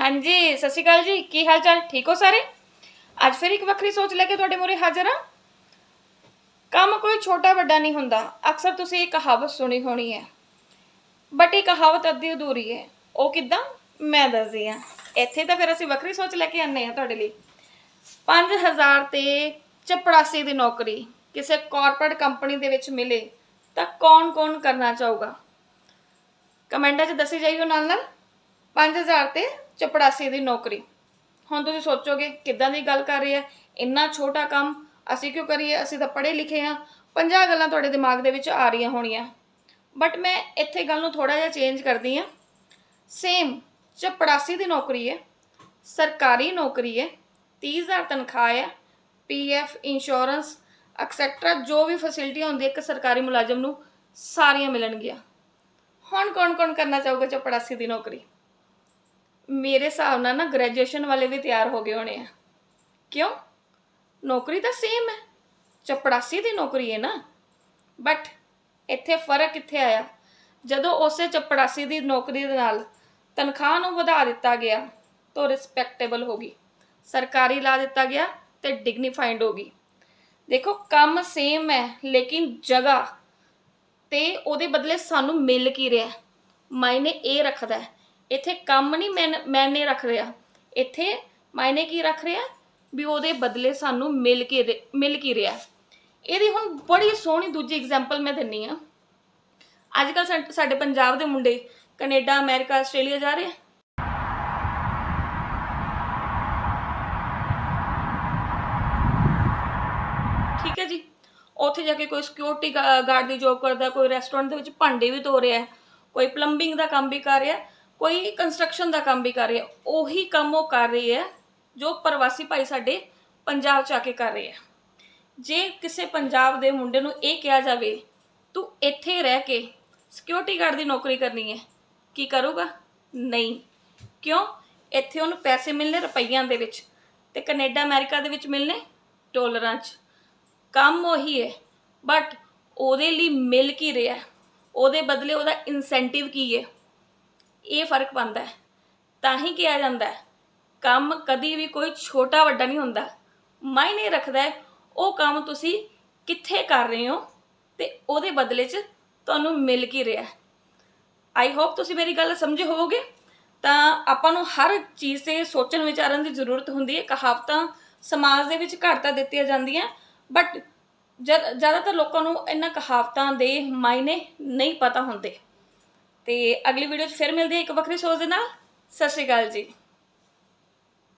ਹਾਂਜੀ, ਸਤਿ ਸ਼੍ਰੀ ਅਕਾਲ ਜੀ। ਕੀ ਹਾਲ ਚਾਲ ਠੀਕ ਹੋ ਸਾਰੇ? ਅੱਜ ਫਿਰ ਇੱਕ ਵੱਖਰੀ ਸੋਚ ਲੈ ਕੇ ਤੁਹਾਡੇ ਮੂਹਰੇ ਹਾਜ਼ਰ ਹਾਂ। ਕੰਮ ਕੋਈ ਛੋਟਾ ਵੱਡਾ ਨਹੀਂ ਹੁੰਦਾ। ਅਕਸਰ ਤੁਸੀਂ ਇਹ ਕਹਾਵਤ ਸੁਣੀ ਹੋਣੀ ਹੈ। ਬਟ ਇਹ ਕਹਾਵਤ ਅੱਧੀ ਅਧੂਰੀ ਹੈ। ਉਹ ਕਿਦਾਂ? ਮੈਂ ਦੱਸਦੀ ਹਾਂ। ਇੱਥੇ ਤਾਂ ਫਿਰ ਅਸੀਂ ਵੱਖਰੀ ਸੋਚ ਲੈ ਕੇ ਆਨੇ ਆ ਤੁਹਾਡੇ ਲਈ। 5000 ਤੇ ਚਪੜਾਸੀ ਦੀ ਨੌਕਰੀ ਕਿਸੇ ਕਾਰਪੋਰੇਟ ਕੰਪਨੀ ਦੇ ਵਿੱਚ ਮਿਲੇ ਤਾਂ ਕੌਣ-ਕੌਣ ਕਰਨਾ ਚਾਹੂਗਾ? ਕਮੈਂਟਾਂ 'ਚ ਦੱਸੀ ਜਾਈਓ ਨਾਲ ਨਾਲ 5000 ਤੇ ਚਪੜਾਸੀ ਦੀ ਨੌਕਰੀ। ਹੁਣ ਤੁਸੀਂ ਸੋਚੋਗੇ ਕਿੱਦਾਂ ਦੀ ਗੱਲ ਕਰ ਰਹੀ ਹੈ? ਇੰਨਾ ਛੋਟਾ ਕੰਮ ਅਸੀਂ ਕਿਉਂ ਕਰੀਏ? ਅਸੀਂ ਤਾਂ ਪੜ੍ਹੇ ਲਿਖੇ ਆ 50 ਗੱਲਾਂ ਤੁਹਾਡੇ ਦਿਮਾਗ ਦੇ ਵਿੱਚ ਆ ਰਹੀਆਂ ਹੋਣੀਆਂ। ਬਟ ਮੈਂ ਇੱਥੇ ਗੱਲ ਨੂੰ ਥੋੜਾ ਜਿਹਾ ਚੇਂਜ ਕਰਦੀ ਆ ਸੇਮ ਚਪੜਾਸੀ ਦੀ ਨੌਕਰੀ ਹੈ। ਸਰਕਾਰੀ ਨੌਕਰੀ ਹੈ। 30000 ਤਨਖਾਹ ਹੈ। ਪੀਐਫ ਇੰਸ਼ੋਰੈਂਸ ਐਕਸੈਟਰਾ ਜੋ ਵੀ ਫੈਸਿਲਿਟੀ ਹੁੰਦੀ ਹੈ, ਇੱਕ ਸਰਕਾਰੀ ਮੁਲਾਜ਼ਮ ਨੂੰ ਸਾਰੀਆਂ ਮਿਲਣਗੀਆਂ। ਹੁਣ ਕੌਣ ਕੌਣ ਕਰਨਾ ਚਾਹੂਗਾ ਚਪੜਾਸੀ ਦੀ ਨੌਕਰੀ? ਮੇਰੇ ਹਿਸਾਬ ਨਾਲ ਨਾ ਗ੍ਰੈਜੂਏਸ਼ਨ ਵਾਲੇ ਵੀ ਤਿਆਰ ਹੋ ਗਏ ਹੋਣੇ ਆ। ਕਿਉਂ? ਨੌਕਰੀ ਤਾਂ ਸੇਮ ਹੈ। ਚਪੜਾਸੀ ਦੀ ਨੌਕਰੀ ਹੈ ਨਾ। ਬਟ ਇੱਥੇ ਫ਼ਰਕ ਕਿੱਥੇ ਆਇਆ? ਜਦੋਂ ਉਸੇ ਚਪੜਾਸੀ ਦੀ ਨੌਕਰੀ ਦੇ ਨਾਲ ਤਨਖਾਹ ਨੂੰ ਵਧਾ ਦਿੱਤਾ ਗਿਆ, ਤਾਂ ਰਿਸਪੈਕਟੇਬਲ ਹੋ ਗਈ। ਸਰਕਾਰੀ ਲਾ ਦਿੱਤਾ ਗਿਆ ਤੇ ਡਿਗਨੀਫਾਈਡ ਹੋ ਗਈ। ਦੇਖੋ, ਕੰਮ ਸੇਮ ਹੈ, ਲੇਕਿਨ ਜਗ੍ਹਾ ਤੇ ਉਹਦੇ ਬਦਲੇ ਸਾਨੂੰ ਮਿਲ ਕੀ ਰਿਹਾ? ਮਾਇਨੇ ਇਹ ਰੱਖਦਾ ਹੈ ਇੱਥੇ ਕੰਮ ਨਹੀਂ ਮੈਨ- ਮੈਨੇ ਰੱਖ ਰਿਹਾ। ਇੱਥੇ ਮਾਇਨੇ ਕੀ ਰੱਖ ਰਿਹਾ? ਵੀ ਉਹਦੇ ਬਦਲੇ ਸਾਨੂੰ ਮਿਲ ਕੇ ਮਿਲ ਕੀ ਰਿਹਾ। ਇਹਦੀ ਹੁਣ ਬੜੀ ਸੋਹਣੀ ਦੂਜੀ ਐਗਜ਼ਾਮਪਲ ਮੈਂ ਦਿੰਨੀ ਆ। ਅੱਜ ਕੱਲ ਸਾਡੇ ਪੰਜਾਬ ਦੇ ਮੁੰਡੇ ਕੈਨੇਡਾ, ਅਮਰੀਕਾ, ਆਸਟ੍ਰੇਲੀਆ ਜਾ ਰਹੇ ਆ। ਠੀਕ ਹੈ ਜੀ। ਉੱਥੇ ਜਾ ਕੇ ਕੋਈ ਸਿਕਿਉਰਿਟੀ ਗਾਰਡ ਦੀ ਜੌਬ ਕਰਦਾ, ਕੋਈ ਰੈਸਟੋਰੈਂਟ ਦੇ ਵਿੱਚ ਭਾਂਡੇ ਵੀ ਧੋ ਰਿਹਾ, ਕੋਈ ਪਲੰਬਿੰਗ ਦਾ ਕੰਮ ਵੀ ਕਰ ਰਿਹਾ। ਕੋਈ ਕੰਸਟਰਕਸ਼ਨ ਦਾ ਕੰਮ ਵੀ ਕਰ ਰਿਹਾ ਉਹੀ ਕੰਮ ਉਹ ਕਰ ਰਹੀ ਹੈ ਜੋ ਪ੍ਰਵਾਸੀ ਭਾਈ ਸਾਡੇ ਪੰਜਾਬ ਚ ਆ ਕੇ ਕਰ ਰਹੇ ਆ ਜੇ ਕਿਸੇ ਪੰਜਾਬ ਦੇ ਮੁੰਡੇ ਨੂੰ ਇਹ ਕਿਹਾ ਜਾਵੇ, ਤੂੰ ਇੱਥੇ ਰਹਿ ਕੇ ਸਿਕਿਉਰਿਟੀ ਗਾਰਡ ਦੀ ਨੌਕਰੀ ਕਰਨੀ ਹੈ, ਕੀ ਕਰੂਗਾ? ਨਹੀਂ। ਕਿਉਂ? ਇੱਥੇ ਉਹਨੂੰ ਪੈਸੇ ਮਿਲਨੇ ਰੁਪਈਆਂ ਦੇ ਵਿੱਚ ਤੇ ਕੈਨੇਡਾ, ਅਮਰੀਕਾ ਦੇ ਵਿੱਚ ਮਿਲਨੇ ਡਾਲਰਾਂ 'ਚ। ਕੰਮ ਉਹੀ ਹੈ ਬਟ ਉਹਦੇ ਲਈ ਮਿਲ ਕੀ ਰਿਹਾ? ਉਹਦੇ ਬਦਲੇ ਉਹਦਾ ਇਨਸੈਂਟਿਵ ਕੀ ਹੈ? ਇਹ ਫ਼ਰਕ ਪੈਂਦਾ ਹੈ। ਤਾਂ ਹੀ ਕਿਹਾ ਜਾਂਦਾ ਹੈ, ਕੰਮ ਕਦੀ ਵੀ ਕੋਈ ਛੋਟਾ ਵੱਡਾ ਨਹੀਂ ਹੁੰਦਾ। ਮਾਇਨੇ ਰੱਖਦਾ ਹੈ, ਉਹ ਕੰਮ ਤੁਸੀਂ ਕਿੱਥੇ ਕਰ ਰਹੇ ਹੋ ਤੇ ਉਹਦੇ ਬਦਲੇ 'ਚ ਤੁਹਾਨੂੰ ਮਿਲ ਕੀ ਰਿਹਾ ਆਈ ਹੋਪ ਤੁਸੀਂ ਮੇਰੀ ਗੱਲ ਸਮਝੇ ਹੋਵੋਗੇ। ਤਾਂ ਆਪਾਂ ਨੂੰ ਹਰ ਚੀਜ਼ ਤੇ ਸੋਚਣ ਵਿਚਾਰਨ ਦੀ ਜ਼ਰੂਰਤ ਹੁੰਦੀ ਹੈ। ਕਹਾਵਤਾਂ ਸਮਾਜ ਦੇ ਵਿੱਚ ਘੱਟ ਤਾਂ ਦਿੱਤੀਆਂ ਜਾਂਦੀਆਂ ਬਟ ਜ਼ਿਆਦਾਤਰ ਲੋਕਾਂ ਨੂੰ ਇਹਨਾਂ ਕਹਾਵਤਾਂ ਦੇ ਮਾਇਨੇ ਨਹੀਂ ਪਤਾ ਹੁੰਦੇ। ਤੇ ਅਗਲੀ ਵੀਡੀਓ 'ਚ ਫਿਰ ਮਿਲਦੇ ਹਾਂ ਇੱਕ ਵੱਖਰੀ ਸੋਚ ਦੇ ਨਾਲ। ਸਤਿ ਸ਼੍ਰੀ ਅਕਾਲ ਜੀ।